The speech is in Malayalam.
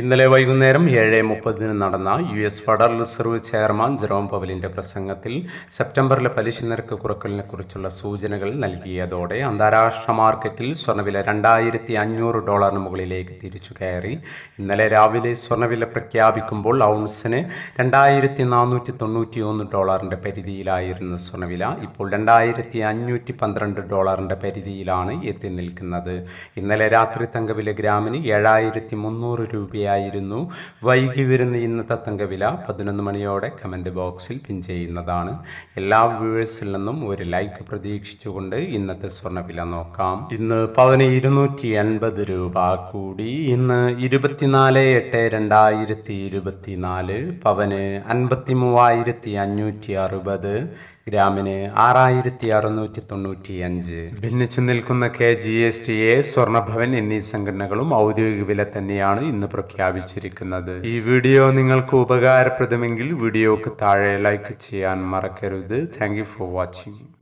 ഇന്നലെ വൈകുന്നേരം ഏഴ് മുപ്പതിന് നടന്ന U S federal reserve chairman Jerome പവലിന്റെ പ്രസംഗത്തിൽ സെപ്റ്റംബറിലെ പലിശ നിരക്ക് കുറക്കലിനെ കുറിച്ചുള്ള സൂചനകൾ നൽകിയതോടെ അന്താരാഷ്ട്ര മാർക്കറ്റിൽ സ്വർണവില രണ്ടായിരത്തി അഞ്ഞൂറ് ഡോളറിന് മുകളിലേക്ക് തിരിച്ചു കയറി. ഇന്നലെ രാവിലെ സ്വർണവില പ്രഖ്യാപിക്കുമ്പോൾ ഔൺസിന് രണ്ടായിരത്തി നാനൂറ്റി തൊണ്ണൂറ്റി ഒന്ന് ഡോളറിന്റെ പരിധിയിലായിരുന്ന സ്വർണവില ഇപ്പോൾ രണ്ടായിരത്തി അഞ്ഞൂറ്റി പന്ത്രണ്ട് ഡോളറിന്റെ പരിധിയിലാണ് എത്തി നിൽക്കുന്നത്. ഇന്നലെ രാത്രി തങ്കവില ഗ്രാമിന് ഏഴായിരത്തി മുന്നൂറ് രൂപയായിരുന്നു വൈകി വരുന്ന ഇന്നത്തെ തങ്കവില പതിനൊന്ന് മണിയോടെ കമന്റ് ബോക്സിൽ പിൻ ചെയ്യുന്നതാണ്. എല്ലാ വ്യൂവേഴ്സിൽ നിന്നും ഒരു ലൈക്ക് പ്രതീക്ഷിച്ചുകൊണ്ട് ഇന്നത്തെ സ്വർണവില നോക്കാം. ഇന്ന് പവന് ഇരുന്നൂറ്റി എൺപത് രൂപ കൂടി. ഇന്ന് ഇരുപത്തിനാല് എട്ട് രണ്ടായിരത്തി ഇരുപത്തിനാല്. പവന് അൻപത്തി മൂവായിരത്തി അഞ്ഞൂറ്റി അറുപത്. ഗ്രാമിന് ആറായിരത്തി അറുന്നൂറ്റി തൊണ്ണൂറ്റി അഞ്ച് ഭിന്നിച്ചു നിൽക്കുന്ന K G S T A Swarnabhavan എന്നീ സംഘടനകളും ഔദ്യോഗിക വില തന്നെയാണ് ഇന്ന് പ്രഖ്യാപിച്ചിരിക്കുന്നത്. ഈ വീഡിയോ നിങ്ങൾക്ക് ഉപകാരപ്രദമെങ്കിൽ വീഡിയോക്ക് താഴെ ലൈക്ക് ചെയ്യാൻ മറക്കരുത്. Thank for watching